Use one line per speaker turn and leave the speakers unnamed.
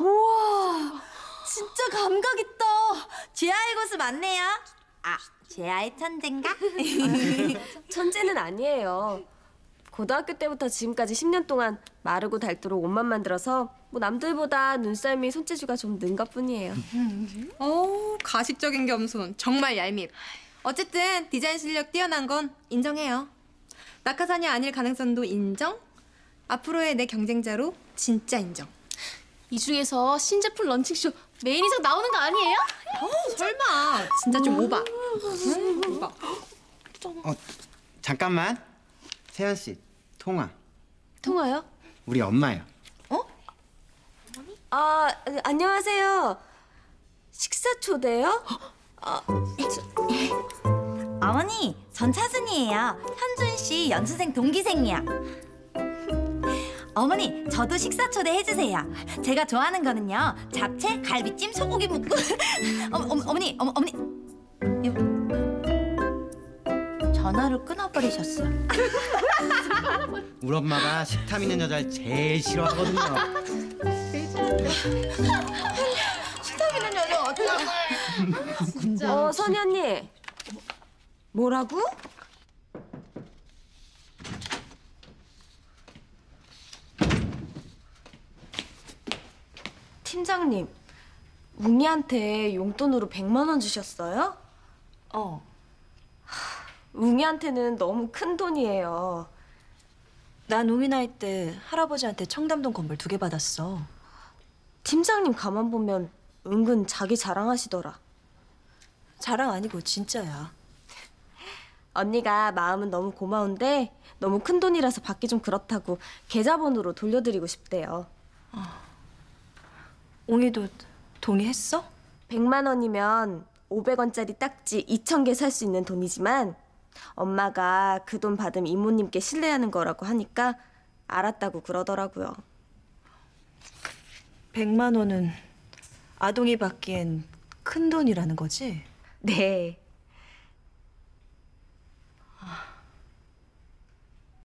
우와, 진짜 감각 있다. 제아의 고수 맞네요. 아, 제아의 천재인가?
천재는 아니에요. 고등학교 때부터 지금까지 10년 동안 마르고 닳도록 옷만 만들어서 뭐 남들보다 눈썰미 손재주가 좀 는 것뿐이에요.
어 가식적인 겸손 정말 얄밉. 어쨌든 디자인 실력 뛰어난 건 인정해요. 낙하산이 아닐 가능성도 인정. 앞으로의 내 경쟁자로 진짜 인정.
이 중에서 신제품 런칭쇼 메인 이상 나오는 거 아니에요?
어 설마 진짜 좀 오바. 음, 오바.
어, 잠깐만. 세연 씨, 통화.
통화요?
우리 엄마요.
아, 네, 안녕하세요. 식사 초대요?
어머니, 전 차순이에요. 현준 씨 연수생 동기생이야. 어머니, 저도 식사 초대 해주세요. 제가 좋아하는 거는요, 잡채, 갈비찜, 소고기 묵국. 어머, 어머, 어머니, 어머, 어머니. 여- 전화를 끊어버리셨어.
우리 엄마가 식탐 있는 여자를 제일 싫어하거든요.
식탐있는 여자 어쩌
어, 선희 언니. 뭐라고? 팀장님, 웅이한테 용돈으로 100만 원 주셨어요?
어.
웅이한테는 너무 큰 돈이에요.
난 웅이 나이 때 할아버지한테 청담동 건물 두 개 받았어.
팀장님 가만 보면 은근 자기 자랑하시더라.
자랑 아니고 진짜야.
언니가 마음은 너무 고마운데 너무 큰 돈이라서 받기 좀 그렇다고 계좌번호로 돌려드리고 싶대요.
웅이도 동의했어?
100만 원이면 500원짜리 딱지 2,000개 살 수 있는 돈이지만 엄마가 그 돈 받으면 이모님께 신뢰하는 거라고 하니까 알았다고 그러더라고요.
100만 원은 아동이 받기엔 큰 돈이라는 거지?
네.